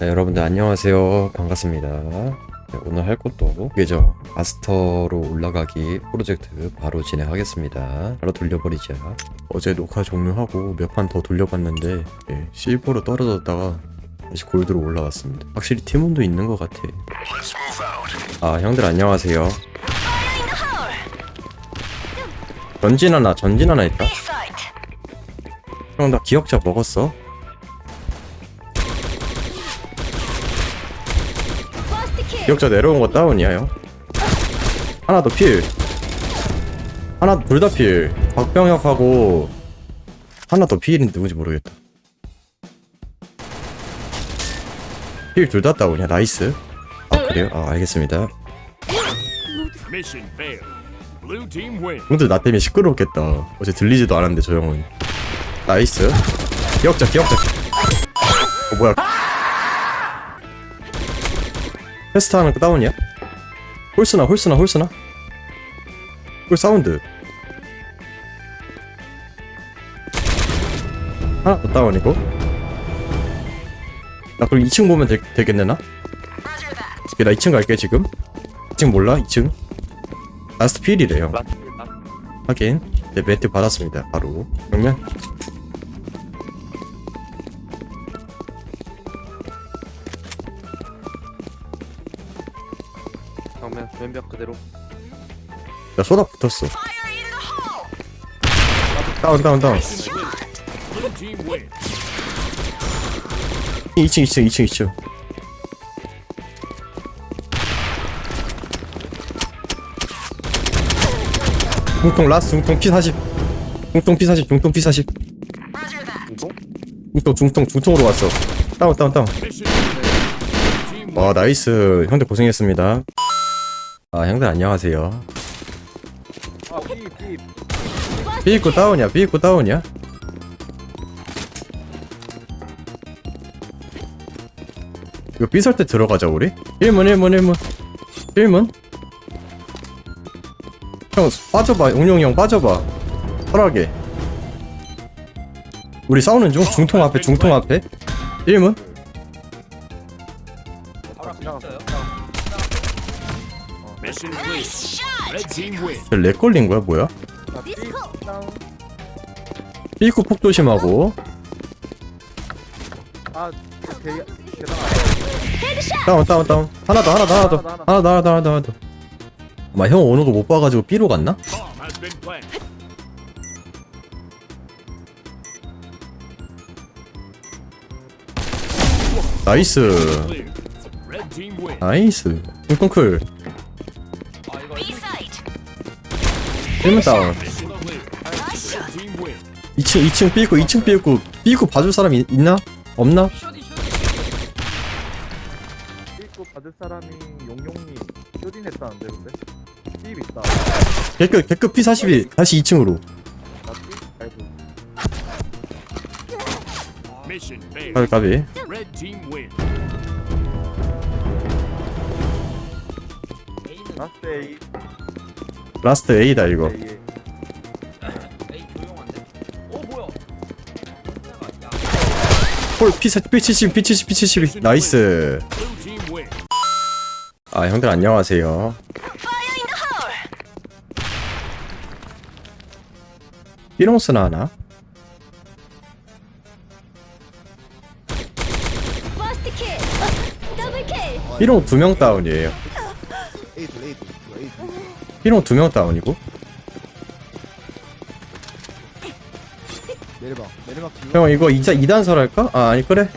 네, 여러분들 안녕하세요. 반갑습니다. 네, 오늘 할 것도 이게죠. 마스터로 올라가기 프로젝트 바로 진행하겠습니다. 바로 돌려버리자. 어제 녹화 종료하고 몇 판 더 돌려봤는데 예, 실버로 떨어졌다가 다시 골드로 올라왔습니다. 확실히 팀원도 있는 것 같아. 아 형들 안녕하세요. 전진 하나 전진 하나 있다. 형 나 기억자 먹었어? 기억자 내려온 거 다운이야 형. 하나 더필. 하나 둘 다 필. 박병혁하고 하나 더 필인데 누군지 모르겠다. 필 둘다 다운이야 나이스. 아 그래요? 아 알겠습니다. 형들 나 때문에 시끄럽겠다. 어제 들리지도 않았는데 저 형은. 나이스. 기억자 기억자. 어 뭐야 테스트 하는 거 다운이야? 홀스나 홀스나 홀스나? 홀 사운드. 하나 더 다운이고. 나 그럼 2층 보면 되, 되겠네 나? 오케이 나 2층 갈게 지금. 2층 몰라 2층? 라스트 필이래요. 하긴 네 멘트 받았습니다 바로. 그러면 정면 왼벽 그대로. 야 쏟아 붙었어. 다운 다운 다운. Blue team win. 2층 2층 2층 2층. 중통 라스트 중통 P40 중통 P40 중통 P40 중통? 중통 중통 중통으로 왔어. 다운 다운 다운. 와 나이스. 형들 고생했습니다 아 형들 안녕하세요. 아 삐삐 삐입고 다운이야 삐입고 다운이야. 이거 삐설 때 들어가자 우리. 1문 1문 1문. 1문. 형 빠져봐. 용용이 형 빠져봐. 편하게 우리 싸우는 중? 중통 앞에 중통 앞에. 1문 Mission clear. Red team win. 렉 걸린 거야? 뭐야? 다운 삐입고 폭 조심하고. 아 다운 다운 다운. 하나 더 하나 더 하나 더. 하나 더 하나 더. 하나 더 하나 더 아마 형 오는 거 못 봐가지고 삐로 갔나? Bomb has been planted. 나이스. Clear. Red team win. 나이스. 중통클 1문 다운 Mission clear. Red team win. 2층 2층 삐고 2층 삐고 삐고 봐줄 사람 있, 있나? 없나? 삐고 받을 사람이 용용님 쇼딘 했다는데 근데 삐 있다 개급 개급 P42 다시 2층으로 나삐 아이고 Mission failed. 가비 가비 win. 라스트 A A다 이거. A 홀 P40 P70 P70 P70 나이스. 아 형들 안녕하세요. 삐롱스나 하나? 삐롱 두명 다운이에요 삐롱 두 명 다운이고? 내려봐 뒤로 형 이거 2자 2단설 할까? 아 아니 그래.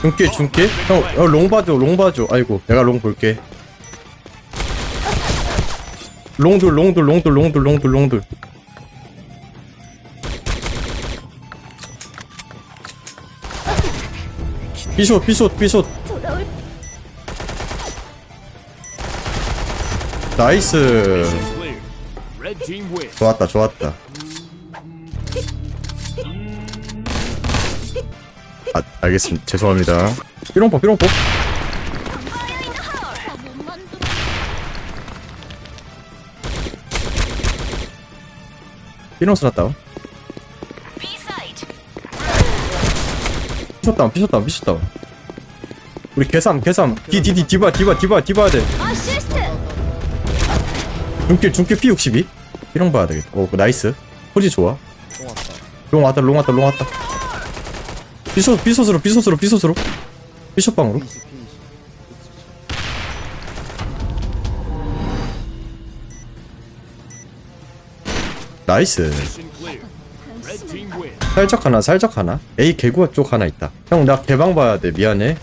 중길 중길. 형롱 봐줘 롱 봐줘. 아이고 내가 롱 볼게. 롱둘 롱둘 롱둘 롱둘 롱둘 롱둘. 삐숏 삐숏 삐숏 나이스. 좋았다 좋았다. 아 알겠습니다. 죄송합니다. 못 만들어 삐롱 피숏 다운 피숏 다운 우리 개삼 개삼 디디디 디바 디바 디바 디바 돼 중길 중길 P62 이런 거 봐야 되겠다. 오 나이스. 포지 좋아. 똥 왔다. 롱 왔다 롱 왔다 롱 왔다. 비sos 비sos 으로 비sos 으로 비sos 으로. 비숍 방으로. 피니시 피니시. 나이스. 살짝 하나 살짝 하나. A 개구가 쪽 하나 있다. 형 나 개방 봐야 돼. 미안해.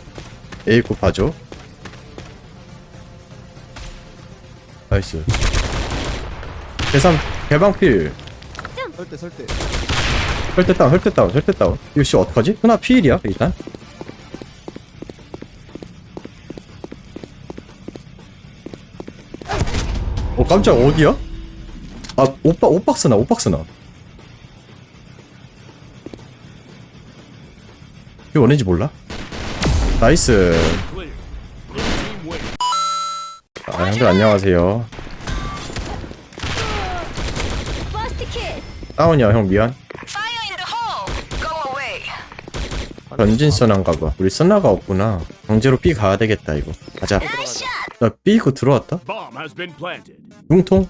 A 구 봐줘. 나이스 개삼 개방 필 설대 설대. 혈대 다운 혈대 다운 혈대 다운 이거 씨 어떡하지? 하나 필이야 일단 어 깜짝 어디야? 아 오빠 오박스나 오박스나 이거 어딘지 몰라? 나이스. 아 형들 안녕하세요 퍼스트 킬 다운이야 형 미안. Fire in the hole. Go away. 전진 써난가봐. 우리 써나가 없구나. 강제로 B 가야 되겠다 이거. 가자. 나 B 고 들어왔다? Bomb has been planted. 중통?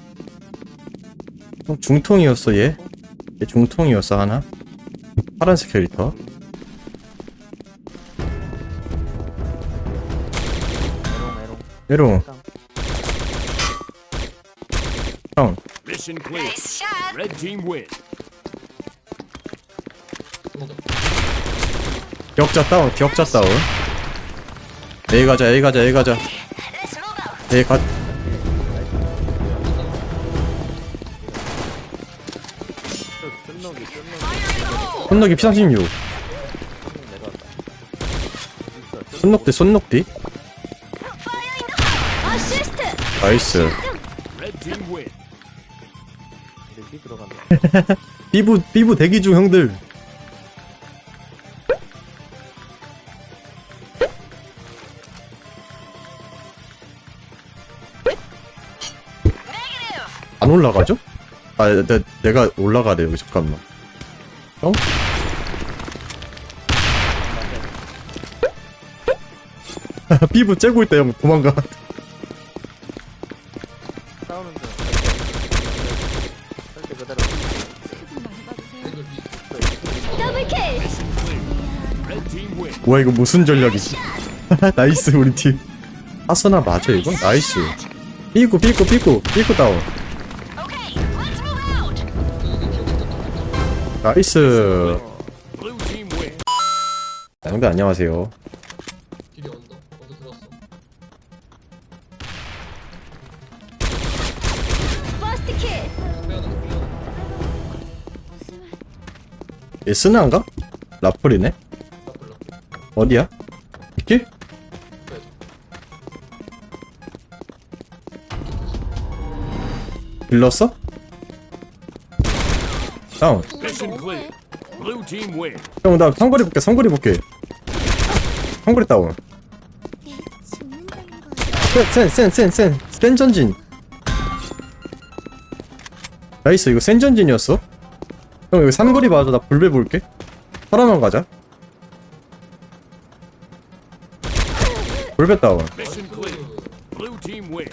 어, 중통이었어 얘? 얘 중통이었어 하나? 파란색 캐릭터? 메롱 메롱. 메롱. 형 Mission clear. 샷 Red team win. 기억자 다운 기억자 다운 A 가자 A 가자 A 가자 Let's move out A 가 끝너기 끝너기 손목이 P36 내가 진짜 손목대 손목뒤 어시스트 나이스. 기 들어간다. 삐부 삐부 대기 중 형들 안 올라가죠? 아, 내, 내가 올라가래 여기 잠깐만. 어? 삐부 째고 있다 형 도망가. 뭐야 이거 무슨 전략이지? 나이스 우리 팀. 아서나 맞아 이거? 나이스. 삐고 삐고 삐고 삐고 다운. 나이스. 양대 안녕하세요. 길이 언더 언더 들어왔어 퍼스트 킬 빼야돼 빼야돼 얘 스나인가? 라플이네. 어디야? 길? 빌렀어? 다운. Mission clear. Blue team win. 형, 나 상거리 볼게, 상거리 볼게. 상거리 다운. 센, 센, 센, 센, 센 전진. 나이스, 이거 센 전진이었어? 형, 여기 삼거리 맞아. 나 불배 볼게. 하나만 가자. 불배 다운. Mission clear. Blue team win.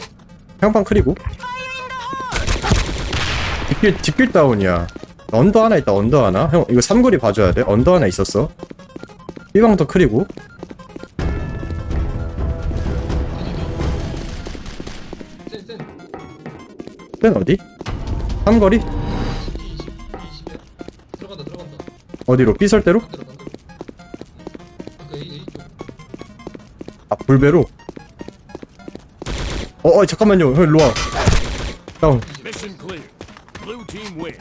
향방 크리고. 뒷길, 뒷길 다운이야. 언더 하나 있다, 언더 하나. 형, 이거 삼거리 봐줘야 돼. 언더 하나 있었어. 삐방도 크리고. 뺀 어디? 삼거리? 20 20에 들어간다 들어간다 어디로? 삐설대로? 아, 불배로? 어, 어, 잠깐만요. 형, 일로 와. 다운. Mission clear. Blue team win.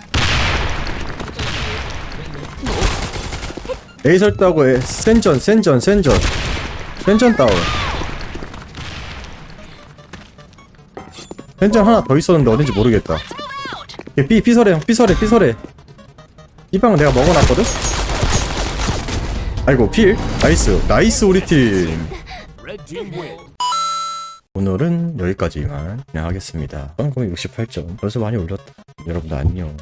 A 설다고 해. 센전, 센전, 센전. 센전 다운. 센전 하나 더 있었는데 어딘지 모르겠다. 얘 삐, 삐설해, 형. 삐설해, 삐설해. 이 방은 내가 먹어놨거든? 아이고, 필. 나이스. 나이스, 우리 팀. 오늘은 여기까지만 그냥 하겠습니다. 방금 68점. 벌써 많이 올렸다. 여러분들 안녕.